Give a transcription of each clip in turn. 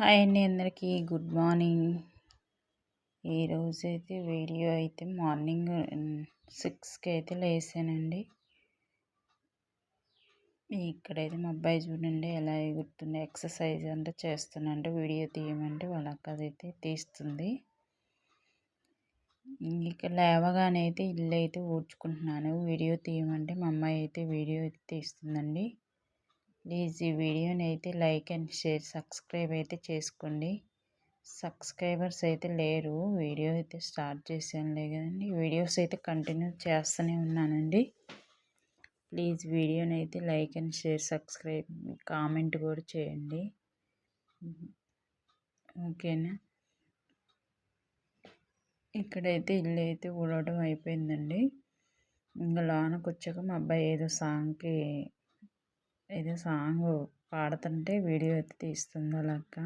Hi అండి అందరికీ. Good morning. ఈరోజైతే వీడియో అయితే మార్నింగ్ సిక్స్కి అయితే లేసానండి. ఇక్కడైతే మా అబ్బాయి చూడండి ఎలా ఎగురుతుంది ఎక్సర్సైజ్ అంటే చేస్తున్నాంటే వీడియో తీయమంటే వాళ్ళ అక్క అయితే తీస్తుంది. ఇక లేవగానే అయితే ఇల్లు అయితే ఊడ్చుకుంటున్నాను వీడియో తీయమంటే మా అమ్మాయి అయితే వీడియో అయితే తీస్తుందండి. ప్లీజ్ ఈ వీడియోని అయితే లైక్ అండ్ షేర్ సబ్స్క్రైబ్ అయితే చేసుకోండి. సబ్స్క్రైబర్స్ అయితే లేరు. వీడియో అయితే స్టార్ట్ చేశానులే కదండి. వీడియోస్ అయితే కంటిన్యూ చేస్తూనే ఉన్నానండి. ప్లీజ్ వీడియోని అయితే like and share subscribe comment కూడా చేయండి. ఓకేనా? ఇక్కడైతే ఇల్లు అయితే ఊడవడం అయిపోయిందండి. ఇంకా లోనకు వచ్చాక మా అబ్బాయి ఏదో సాంగ్కి ఏదో సాంగ్ పాడుతుంటే వీడియో అయితే తీస్తుంది అలాగా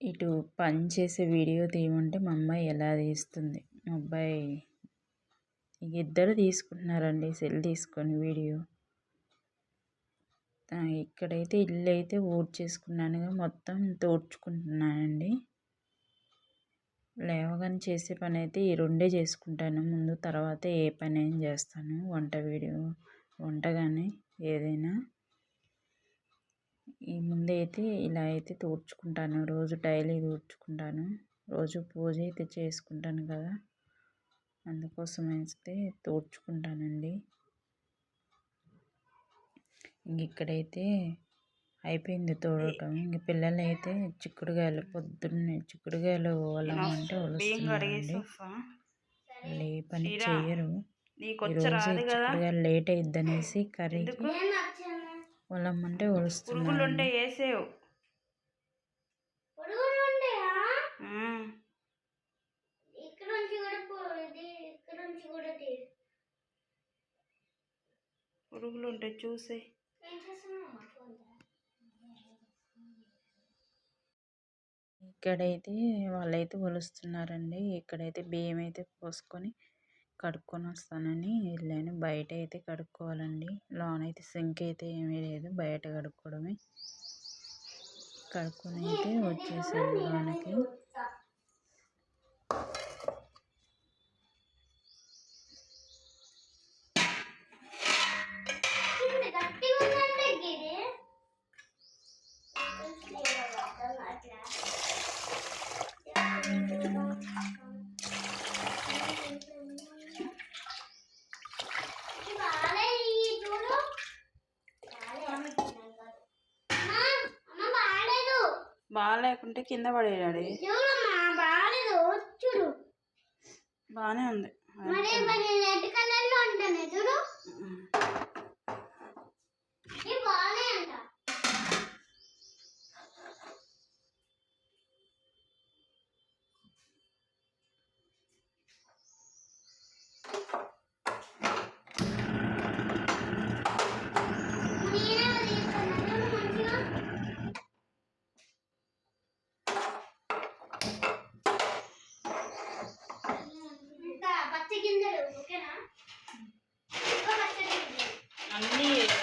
ఇటు పని చేసే వీడియో తీయమంటే మా అమ్మాయి ఎలా తీస్తుంది? మా అబ్బాయి ఇద్దరు తీసుకుంటున్నారండి సెల్ తీసుకొని వీడియో. ఇక్కడైతే ఇల్లు అయితే చేసుకున్నానుగా మొత్తం తోడ్చుకుంటున్నానండి. లేవగానే చేసే పని అయితే ఈ రెండే చేసుకుంటాను ముందు తర్వాత ఏ పని అయినా చేస్తాను వంట వీడియో. వంట కానీ ఏదైనా. ఈ ముందైతే ఇలా అయితే తూడ్చుకుంటాను. రోజు డైలీ తూడ్చుకుంటాను. రోజు పూజ అయితే చేసుకుంటాను కదా. అందుకోసం అయితే తూడ్చుకుంటానండి. ఇంక ఇక్కడైతే అయిపోయింది తోడటం. ఇంక పిల్లలు అయితే చిక్కుడుకాయలు పొద్దున్నే చిక్కుడుకాయలు వాళ్ళమంటే వలుస్తున్నారండి వాళ్ళు ఏ పని చేయరు ఈరోజు చిక్కుడుకాయలు లేట్ అయిద్ది అనేసి కర్రీకి వాళ్ళమ్మంటే వలుస్తున్నారు పురుగులు ఉంటాయి చూసే. ఇక్కడైతే వాళ్ళైతే ఒలుస్తున్నారండి ఇక్కడైతే బియ్యం అయితే పోసుకొని కడుక్కొని వస్తానని వెళ్ళాను. బయట అయితే కడుక్కోవాలండి. లోన అయితే సింక్ అయితే ఏమీ లేదు. బయట కడుక్కోవడమే. కడుక్కొని అయితే వచ్చేసాను లోనకి. బాగాలేకుంటే కింద పడేయాడు బాగానే ఉంది.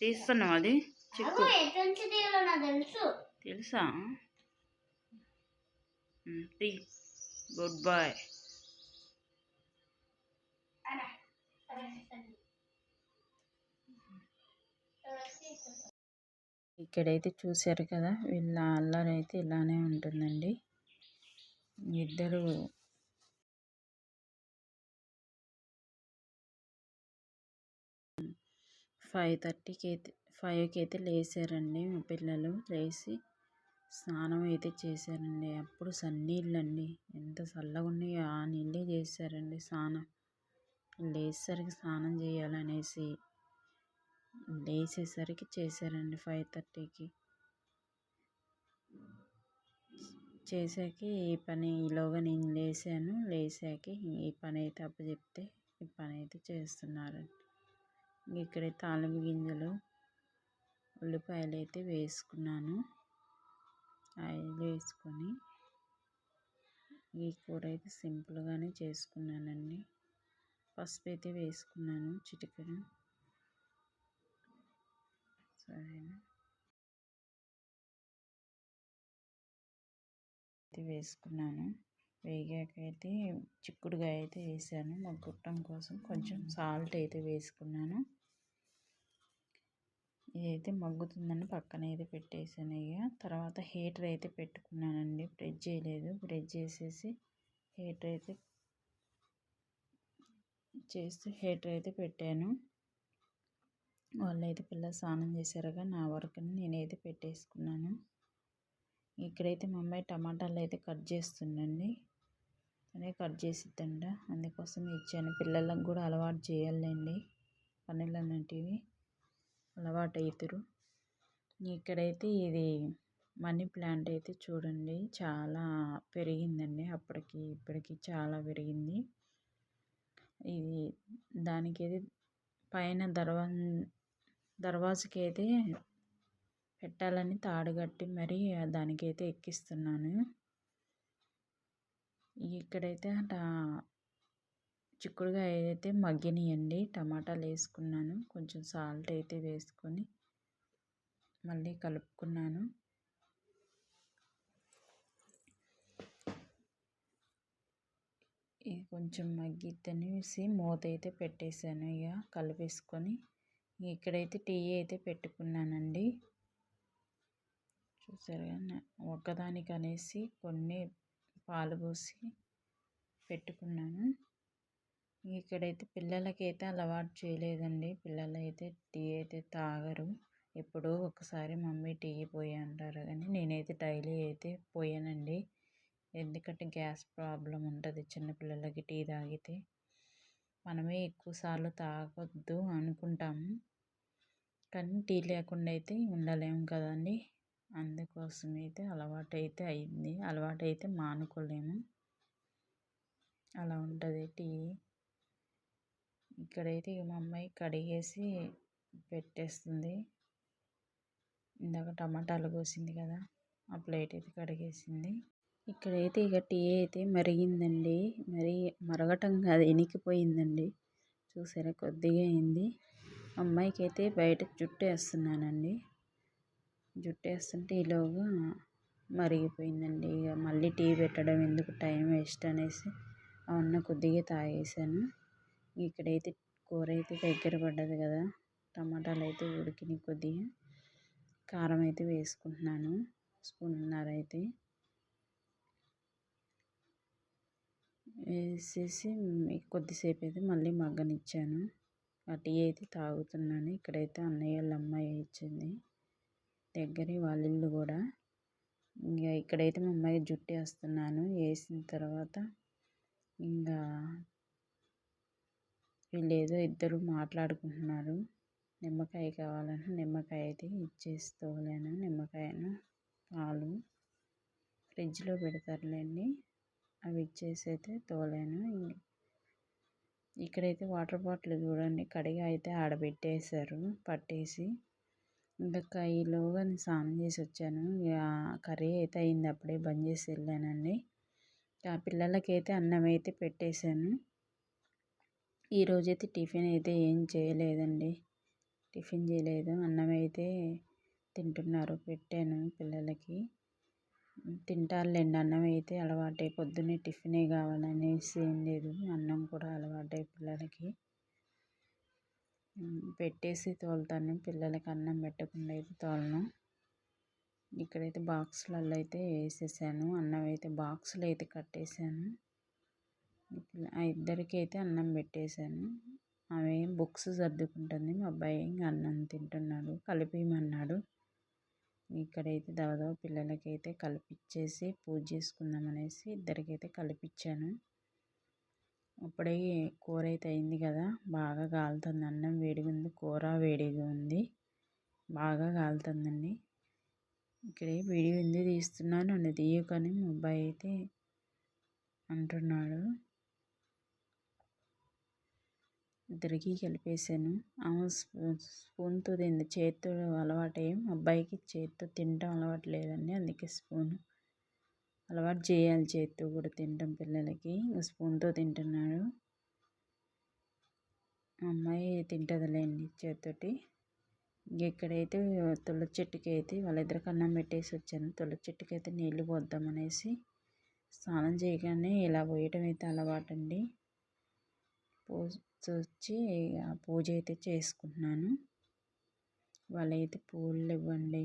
తీస్తున్నావు అది? చిక్కు. తెలుసు. తెలుసా? తీ. Good boy. ఇక్కడైతే చూశారు కదా వీళ్ళ అల్లరి అయితే ఇలానే ఉంటుందండి. ఇద్దరు ఫైవ్ థర్టీకి అయితే ఫైవ్కి అయితే లేచారండి మా పిల్లలు. లేచి స్నానం అయితే చేశారండి. అప్పుడు సన్నీళ్ళండి. ఎంత చల్లగా ఉన్నాయో ఆ నీళ్ళే చేశారండి స్నానం. లేచేసరికి స్నానం చేయాలనేసి లేచేసరికి చేశారండి ఫైవ్ థర్టీకి. చేసాకి ఈ పని ఈలోగా నేను లేసాను. లేచాక ఈ పని అయితే అప్పచెప్తే ఈ పని అయితే చేస్తున్నారండి. ఇక్కడైతే ఆలివ్ గింజలు ఉల్లిపాయలు అయితే వేసుకున్నాను. ఆయిల్ వేసుకొని ఈ కూర అయితే సింపుల్గానే చేసుకున్నానండి. పసుపు అయితే వేసుకున్నాను చిటికెను సరేనా? అయితే వేసుకున్నాను. వేగాక అయితే చిక్కుడుగా అయితే వేసాను. మగ్గుట్టం కోసం కొంచెం సాల్ట్ అయితే వేసుకున్నాను. ఇదైతే మగ్గుతుందని పక్కన అయితే పెట్టేసాను ఇక. తర్వాత హీటర్ అయితే పెట్టుకున్నానండి. ఫ్రిడ్జ్ చేయలేదు. ఫ్రిడ్జ్ చేసేసి హీటర్ అయితే చేస్తూ హీటర్ అయితే పెట్టాను. వాళ్ళైతే పిల్లలు స్నానం చేశారుగా నా వరకు నేనైతే పెట్టేసుకున్నాను. ఇక్కడైతే మా అమ్మాయి టమాటాలు అయితే కట్ చేస్తుందండి. అనే కట్ చేసిద్దంట. అందుకోసం ఇచ్చాను. పిల్లలకు కూడా అలవాటు చేయాలండి. పనులు అనేటివి అలవాటవుతారు ఇక్కడైతే ఇది మనీ ప్లాంట్ అయితే చూడండి. చాలా పెరిగిందండి. అప్పటికి ఇప్పటికి చాలా పెరిగింది. ఇది దానికి అయితే పైన దర్వా దర్వాజకి అయితే పెట్టాలని తాడు కట్టి మరి దానికైతే ఎక్కిస్తున్నాను. ఇక్కడైతే చిక్కుడుగా ఏదైతే మగ్గినాయండి టమాటాలు వేసుకున్నాను కొంచెం సాల్ట్ అయితే వేసుకొని మళ్ళీ కలుపుకున్నాను. ఇది కొంచెం మగ్గిద్దనేసి మూత అయితే పెట్టేశాను ఇక కలిపేసుకొని. ఇక్కడైతే టీ అయితే పెట్టుకున్నానండి. చూసారుగా ఒక్కదానికి అనేసి కొన్ని పాలు పోసి పెట్టుకున్నాను. ఇక్కడైతే పిల్లలకైతే అలవాటు చేయలేదండి. పిల్లలైతే టీ అయితే తాగరు. ఎప్పుడో ఒకసారి మమ్మీ టీ పోయి అంటారు కానీ నేనైతే డైలీ అయితే పోయానండి. ఎందుకంటే గ్యాస్ ప్రాబ్లం ఉంటుంది చిన్నపిల్లలకి టీ తాగితే. మనమే ఎక్కువసార్లు తాగొద్దు అనుకుంటాము కానీ టీ లేకుండా అయితే ఉండలేము కదండి. అందుకోసం అయితే అలవాటు అయితే అయింది. అలవాటు అయితే మానుకోలేము. అలా ఉంటుంది టీ. ఇక్కడైతే మా అమ్మాయి కడిగేసి పెట్టేస్తుంది. ఇందాక టమాటాలు కోసింది కదా ఆ ప్లేట్ అయితే కడిగేసింది. ఇక్కడైతే ఇక టీ అయితే మరిగిందండి. మరి మరగటం కాదు ఎనికిపోయిందండి. చూసారా కొద్దిగా అయింది. అమ్మాయికి అయితే బయట జుట్టు వేస్తున్నానండి జుట్టు వేస్తుంటే ఈలోగా మరిగిపోయిందండి. ఇక మళ్ళీ టీ పెట్టడం ఎందుకు టైం వేస్ట్ అనేసి అవన్నీ కొద్దిగా తాగేసాను ఇక్కడైతే కూర అయితే దగ్గర పడ్డది కదా టమాటాలు అయితే ఉడికినాయి కొద్దిగా. కారం అయితే వేసుకుంటున్నాను స్పూన్నర అయితే. వేసేసి కొద్దిసేపు అయితే మళ్ళీ మగ్గనిచ్చాను. ఆ టీ అయితే తాగుతున్నాను. ఇక్కడైతే అన్నయ్య వాళ్ళ అమ్మాయి ఇచ్చింది. దగ్గర వాళ్ళ ఇల్లు కూడా. ఇంకా ఇక్కడైతే మా అమ్మాయి జుట్టు వేస్తున్నాను వేసిన తర్వాత ఇంకా వీళ్ళు ఏదో ఇద్దరు మాట్లాడుకుంటున్నారు. నిమ్మకాయ కావాలని నిమ్మకాయ అయితే ఇచ్చేసి నిమ్మకాయను? పాలు ఫ్రిడ్జ్లో పెడతారులేండి. అవి ఇచ్చేసి అయితే తోలాను ఇక్కడైతే వాటర్ బాటిల్ చూడండి. కడిగి అయితే ఆడబెట్టేశారు. పట్టేసి ఇంకా ఈలోగా నేను స్నానం చేసి వచ్చాను. ఇక కర్రీ అయితే అయింది. అప్పుడే బంద్ చేసి వెళ్ళానండి. ఆ పిల్లలకైతే అన్నం అయితే పెట్టేశాను. ఈరోజైతే టిఫిన్ అయితే ఏం చేయలేదండి. టిఫిన్ చేయలేదు. అన్నం అయితే తింటున్నారు. పెట్టాను పిల్లలకి. తింటారులేండి అన్నం అయితే అలవాటై పొద్దున్నే టిఫినే కావాలనేసి ఏం లేదు. అన్నం కూడా అలవాటై పిల్లలకి. పెట్టేసి తోలుతాను. పిల్లలకి అన్నం పెట్టకుండా అయితే తోలను. ఇక్కడైతే బాక్సులలో అయితే వేసేసాను. అన్నం అయితే బాక్సులు అయితే కట్టేసాను. ఆ ఇద్దరికి అయితే అన్నం పెట్టేశాను. ఆమె బుక్స్ సర్దుకుంటుంది. మా అబ్బాయి అన్నం తింటున్నాడు. కలిపిమన్నాడు ఇక్కడైతే దాదాపు పిల్లలకైతే కలిపిచ్చేసి పూజ చేసుకుందాం అనేసి ఇద్దరికైతే కలిపిచ్చాను. అప్పుడే కూర అయితే అయింది కదా. బాగా కాలుతుంది అన్నం వేడిగా ఉంది. కూర వేడిగా ఉంది. బాగా కాలుతుందండి ఇక్కడ వీడియో ఉంది. తీస్తున్నాను. నన్ను తీయకని మా అబ్బాయి అయితే అంటున్నాడు. ఇద్దరికి కలిపేసాను ఆమె స్పూన్తో తింది. చేతితో అలవాటే. అబ్బాయికి చేతితో తినటం అలవాటు లేదండి. అందుకే స్పూన్. అలవాటు చేయాలి చేతితో కూడా తినటం పిల్లలకి. స్పూన్తో తింటున్నాడు. అమ్మాయి తింటుందిలేండి చేతితోటి. ఇక్కడైతే తులసి చెట్టుకి అయితే వాళ్ళిద్దరు అన్నం పెట్టేసి వచ్చాను. తులసి చెట్టుకి అయితే నీళ్ళు పోద్దామనేసి స్నానం చేయగానే ఇలా పోయటం అయితే అలవాటు వచ్చి ఆ పూజ అయితే చేసుకుంటున్నాను. వాళ్ళైతే పూలు ఇవ్వండి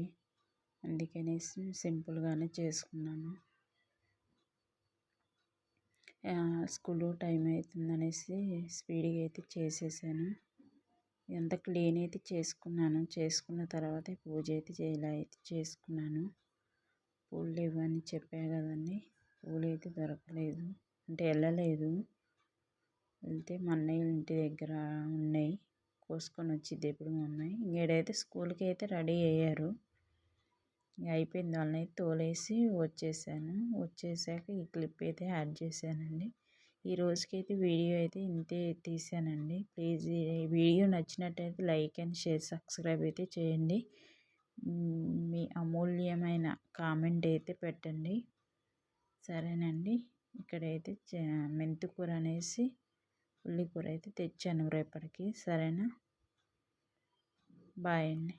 అందుకనేసి సింపుల్గానే చేసుకున్నాను. స్కూల్ టైం అవుతుంది అనేసి స్పీడ్గా అయితే చేసేసాను. ఎంత క్లీన్ అయితే చేసుకున్నాను చేసుకున్న తర్వాత పూజ అయితే ఇలా అయితే చేసుకున్నాను. పూలు ఇవ్వని చెప్పా కదండి పూలు అయితే దొరకలేదు అంటే వెళ్ళలేదు. వెళ్తే మా అన్నయ్య ఇంటి దగ్గర ఉన్నాయి. కోసుకొని వచ్చింది ఎప్పుడు మా అమ్మాయి ఇంకేడైతే స్కూల్కి అయితే రెడీ అయ్యారు. అయిపోయింది. వాళ్ళని తోలేసి వచ్చేసాను. వచ్చేసాక ఈ క్లిప్ అయితే యాడ్ చేశానండి. ఈ రోజుకైతే వీడియో అయితే ఇంతే తీసానండి. ప్లీజ్ వీడియో నచ్చినట్టయితే లైక్ అండ్ షేర్ సబ్స్క్రైబ్ అయితే చేయండి. మీ అమూల్యమైన కామెంట్ అయితే పెట్టండి. సరేనండి. ఇక్కడైతే మెంతికూర అనేసి ఉల్లి కూర అయితే తెచ్చాను రేపటికి. సరేనా? బాయ్ అండి.